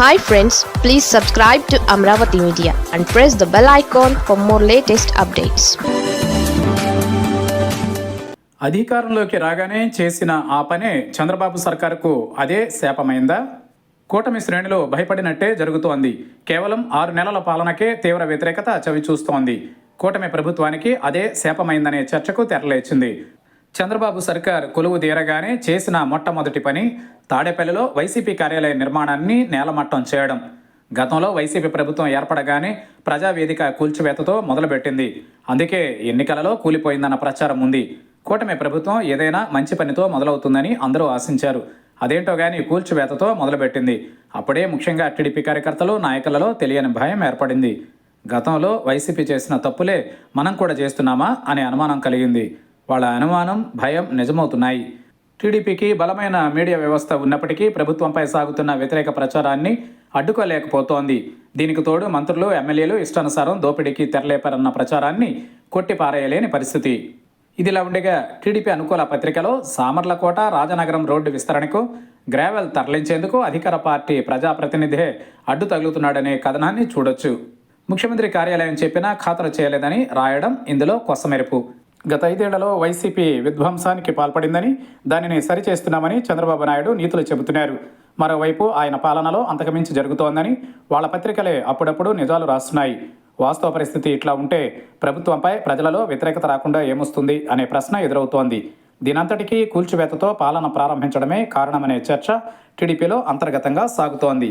Hi friends please subscribe to Amaravati media and press the bell icon for more latest updates అధికారంలోకి రాగానే చేసిన ఆ పనే చంద్రబాబు సర్కారుకు అదే శాపమైందా? కూటమి శ్రేణిలో భయపడినట్టే జరుగుతోంది. కేవలం ఆరు నెలల పాలనకే తీవ్ర వ్యతిరేకత చవి చూస్తోంది కూటమి ప్రభుత్వానికి అదే శాపమైందనే చర్చకు తెరలేచింది. చంద్రబాబు సర్కార్ కొలువు తీరగానే చేసిన మొట్టమొదటి పని తాడేపల్లిలో వైసీపీ కార్యాలయ నిర్మాణాన్ని నేలమట్టం చేయడం. గతంలో వైసీపీ ప్రభుత్వం ఏర్పడగానే ప్రజావేదిక కూల్చివేతతో మొదలుపెట్టింది. అందుకే ఎన్నికలలో కూలిపోయిందన్న ప్రచారం ఉంది. కూటమి ప్రభుత్వం ఏదైనా మంచి పనితో మొదలవుతుందని అందరూ ఆశించారు. అదేంటో గాని కూల్చివేతతో మొదలుపెట్టింది. అప్పుడే ముఖ్యంగా టీడీపీ కార్యకర్తలు నాయకులలో తెలియని భయం ఏర్పడింది. గతంలో వైసీపీ చేసిన తప్పులే మనం కూడా చేస్తున్నామా అనే అనుమానం కలిగింది. వాళ్ళ అనుమానం భయం నిజమవుతున్నాయి. టీడీపీకి బలమైన మీడియా వ్యవస్థ ఉన్నప్పటికీ ప్రభుత్వంపై సాగుతున్న వ్యతిరేక ప్రచారాన్ని అడ్డుకోలేకపోతోంది. దీనికి తోడు మంత్రులు ఎమ్మెల్యేలు ఇష్టానుసారం దోపిడీకి తెరలేపారన్న ప్రచారాన్ని కొట్టిపారేయలేని పరిస్థితి. ఇదిలా ఉండగా టీడీపీ అనుకూల పత్రికలో సామర్లకోట రాజనగరం రోడ్డు విస్తరణకు గ్రావెల్ తరలించేందుకు అధికార పార్టీ ప్రజాప్రతినిధే అడ్డు తగులుతున్నాడనే కథనాన్ని చూడొచ్చు. ముఖ్యమంత్రి కార్యాలయం చెప్పినా ఖాతరు చేయలేదని రాయడం ఇందులో కొసమెరుపు. గత ఐదేళ్ళలో వైసీపీ విధ్వంసానికి పాల్పడిందని దానిని సరిచేస్తున్నామని చంద్రబాబు నాయుడు నీతులు చెబుతున్నారు. మరోవైపు ఆయన పాలనలో అంతకుమించి జరుగుతోందని వాళ్ళ పత్రికలే అప్పుడప్పుడు నిజాలు రాస్తున్నాయి. వాస్తవ పరిస్థితి ఇట్లా ఉంటే ప్రభుత్వంపై ప్రజలలో వ్యతిరేకత రాకుండా ఏమొస్తుంది అనే ప్రశ్న ఎదురవుతోంది. దీనంతటికీ కూల్చివేతతో పాలన ప్రారంభించడమే కారణమనే చర్చ టీడీపీలో అంతర్గతంగా సాగుతోంది.